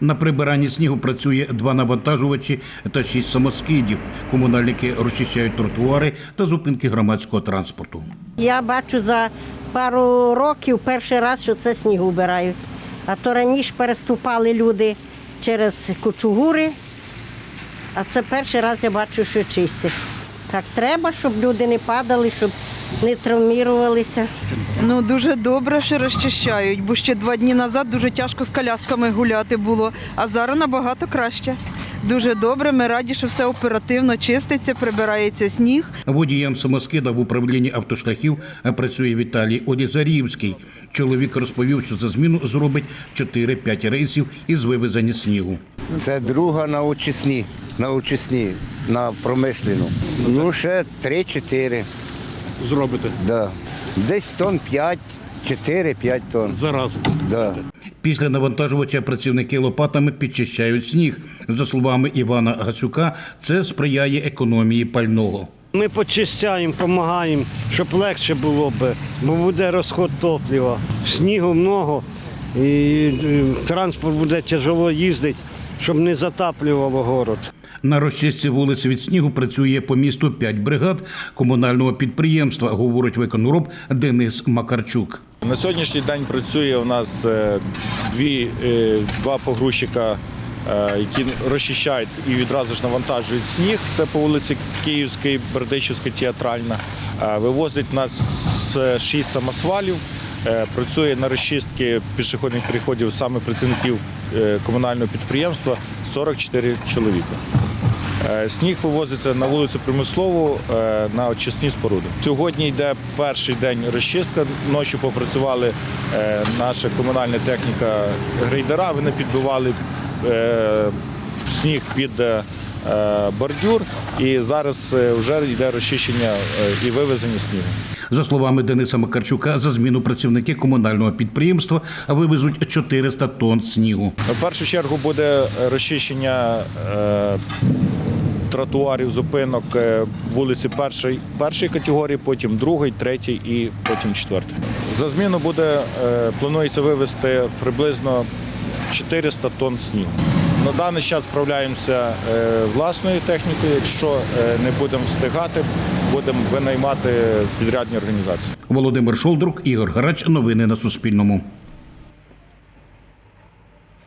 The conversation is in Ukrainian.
На прибиранні снігу працює два навантажувачі та шість самоскидів. Комунальники розчищають тротуари та зупинки громадського транспорту. Я бачу за пару років перший раз, що це сніг убирають. А то раніше переступали люди через кучугури, а це перший раз я бачу, що чистять. Так треба, щоб люди не падали, щоб не травмірувалися. Ну дуже добре, що розчищають, бо ще два дні назад дуже тяжко з колясками гуляти було, а зараз набагато краще. Дуже добре. Ми раді, що все оперативно чиститься, прибирається сніг. Водієм самоскида в управлінні автошляхів працює Віталій Олізарівський. Чоловік розповів, що за зміну зробить 4-5 рейсів із вивезення снігу. Це друга на очисні, на очисні, на промишлену. Ну, ще 3-4. Зробите Да. Десь тонн 5, 4-5 тонн. зараз. Да. Після навантажувача працівники лопатами підчищають сніг. За словами Івана Гацюка, це сприяє економії пального. Ми почищаємо, допомагаємо, щоб легше було б, бо буде розход топлива. Снігу много, і е, транспорт буде тяжело їздити, щоб не затаплювало город. На розчистці вулиць від снігу працює по місту 5 бригад комунального підприємства, говорить виконроб Денис Макарчук. На сьогоднішній день працює у нас е, дві, е, два погрузчика, е, які розчищають і відразу ж навантажують сніг. Це по вулиці Київській, Бердичівська, Театральна. Вивозить нас з шість самосвалів. Е, Працює на розчистки пішохідних переходів саме працівників е, комунального підприємства 44 чоловіка. Е, Сніг вивозиться на вулицю Промислову е, на очисні споруди. Сьогодні йде перший день розчистка. Ночі попрацювали наша комунальна техніка грейдера. Вони підбивали сніг під бордюр, і зараз е, вже йде розчищення е, і вивезення снігу. За словами Дениса Макарчука, за зміну працівники комунального підприємства вивезуть 400 тонн снігу. В першу чергу буде розчищення е, тротуарів, зупинок е, вулиці першої, першої категорії, потім другої, третій і потім четвертої. За зміну буде, е, планується вивезти приблизно 400 тонн снігу. На даний час справляємося е, власною технікою. Якщо е, не будемо встигати, будемо винаймати підрядні організації. Володимир Шолдрук, Ігор Гарач. Новини на Суспільному.